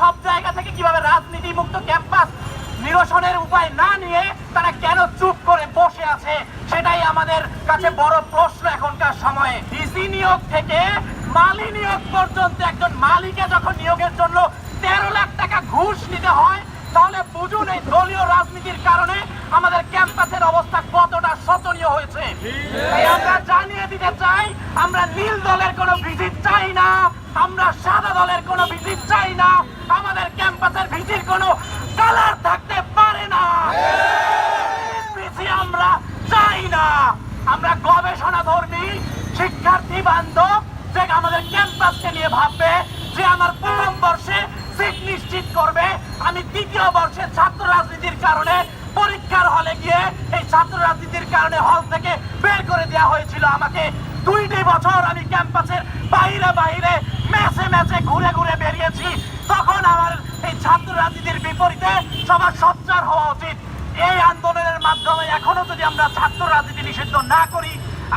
সব জায়গা থেকে কীভাবে রাজনীতি মুক্ত ক্যাম্পাস নিরসনের উপায় না নিয়ে তারা কেন চুপ করে বসে আছে? সেটাই আমাদের কাছে বড় প্রশ্ন এখনকার সময়ে। ডিসি নিয়োগ থেকে মালি নিয়োগ পর্যন্ত একজন মালিকে যখন নিয়োগের জন্য তেরো লাখ টাকা ঘুষ নিতে হয়, তাহলে বুঝুন এই দলীয় রাজনীতির কারণে আমাদের ক্যাম্পাসের অবস্থা কতটা শোচনীয় হয়েছে। আমরা জানিয়ে দিতে চাই, আমরা নীল দলের কোনো ভিজিট চাই না, আমরা সাদা দলের কোনো ভিজিট চাই না ভিজিট কোনো কালার থাকতে পারে না। আমরা চাই না। আমরা গবেষণা ধর্মী শিক্ষার্থী বান্ধব যে আমাদের ক্যাম্পাসকে নিয়ে ভাববে, যে আমার প্রথম বর্ষে সিট নিশ্চিত করবে। আমি দ্বিতীয় বর্ষে ছাত্র রাজনীতির কারণে পরীক্ষার হলে গিয়ে এই ছাত্র রাজনীতির কারণে হল থেকে বের করে দেওয়া হয়েছিল আমাকে। দুইটি বছর আমি ক্যাম্পাসের বাইরে বাইরে ম্যাচে ম্যাচে ঘুরে ঘুরে বেরিয়েছি। তখন আমার ছাত্র রাজনীতির বিপরীতে সবার সচ্চার হওয়া উচিত। এই আন্দোলনের মাধ্যমে এখনও যদি আমরা ছাত্র রাজনীতি নিষিদ্ধ না করি,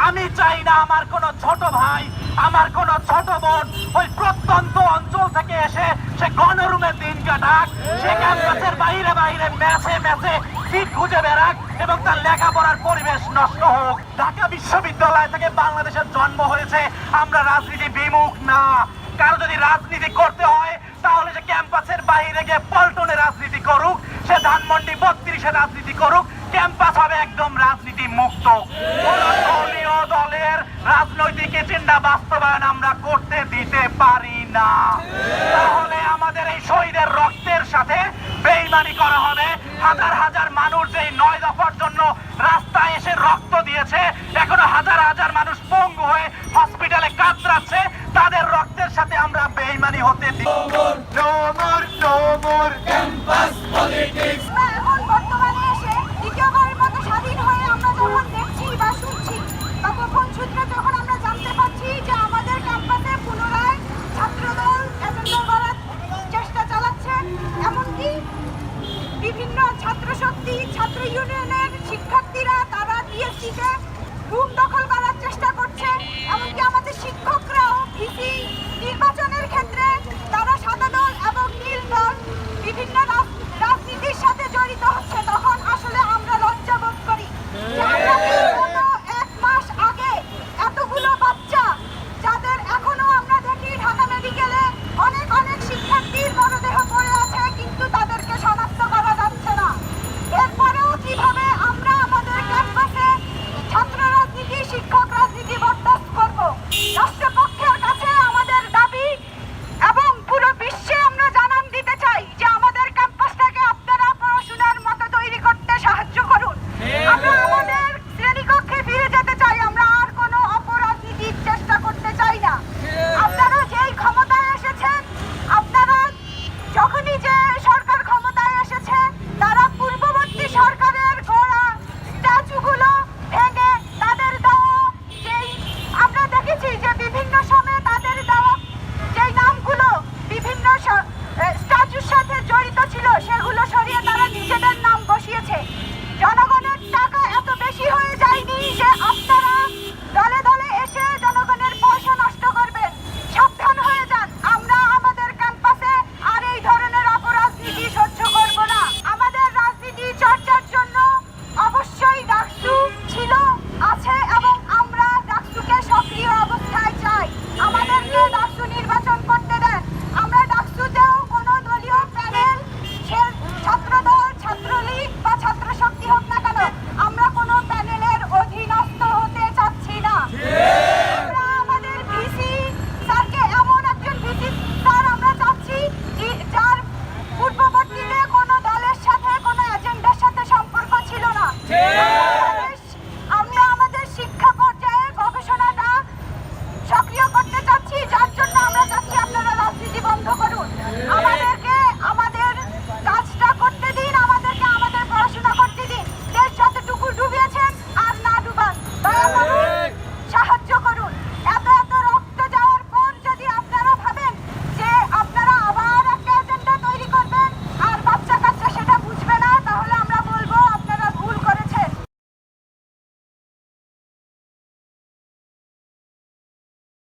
আমি চাই না আমার কোনো ছোট ভাই, আমার কোনো ছোট বোন ওই প্রত্যন্ত অঞ্চল থেকে এসে সে গণরুমে দিন কাটাক, সে ক্যাম্পাসের বাইরে বাইরে ম্যাচে ম্যাচে সিট খুঁজে বেড়াক এবং তার লেখাপড়ার পরিবেশ নষ্ট হোক। ঢাকা বিশ্ববিদ্যালয় থেকে বাংলাদেশের জন্ম হয়েছে, আমরা রাজনীতি বিমুখ না। কারও যদি রাজনীতি করতে হয় তাহলে সে ক্যাম্পাসের বাইরে গিয়ে পল্টনে রাজনীতি করুক, সে ধানমন্ডি বত্রিশে রাজনীতি করুক, ক্যাম্পাস হবে একদম রাজনীতি মুক্ত দলীয় দলের রাজনৈতিক এজেন্ডা বাস্তবায়ন আমরা করতে দিতে পারি না। তাহলে আমাদের এই শহীদের রক্তের সাথে বেইমানি করা হবে। হাজার হাজার মানুষ এই নয় দফার জন্য রাস্তায় এসে রক্ত দিয়েছে, এখনও হাজার হাজার শক্তি ছাত্র ইউনিয়নের শিক্ষার্থীরা তারা বিএসসিতে রুম দখল করার চেষ্টা করছে এমনকি আমাদের শিক্ষকরাও ভিসি নির্বাচনের ক্ষেত্রে তারা সাদা দল এবং নীল দল বিভিন্ন রাজ- রাজনীতির সাথে জড়িত হচ্ছে তখন আসলে আমরা লজ্জা বোধ করি যে আমরা বিগত এক মাস আগে এতগুলো বাচ্চা যাদের এখনও আমরা দেখি ঢাকা মেডিকেলে অনেক অনেক শিক্ষার্থীর মরদেহ পড়ে আছে কিন্তু তাদেরকে শনাক্ত করা যাচ্ছে না এরপরেও কীভাবে আমরা আমাদের ক্যাম্পাসে ছাত্র রাজনীতি শিক্ষক রাজনীতি বরদাস্ত করব রাষ্ট্রপক্ষের কাছে আমাদের দাবি এবং পুরো বিশ্বে আমরা জানান দিতে চাই যে আমাদের ক্যাম্পাসটাকে আপনারা পড়াশোনার মতো তৈরি করতে সাহায্য করুন আমরা আমাদের শ্রেণীকক্ষে ফিরে যেতে চাই আমরা আর কোনো অপরাজনীতির চেষ্টা করতে চাই না আপনারা যেই ক্ষমতায় এসেছেন আপনারা যখনই যে সরকার ক্ষমতায় এসেছে তারা পূর্ববর্তী সরকারের গড়া স্ট্যাচুগুলো ভেঙে তাদের দেওয়া যেই আমরা দেখেছি যে বিভিন্ন সময়ে তাদের দেওয়া যেই নামগুলো বিভিন্ন স- এ, স্ট্যাচুর সাথে জড়িত ছিল সেগুলো সরিয়ে তারা নিজেদের নাম বসিয়েছে। জনগণের টাকা এত বেশি হয়ে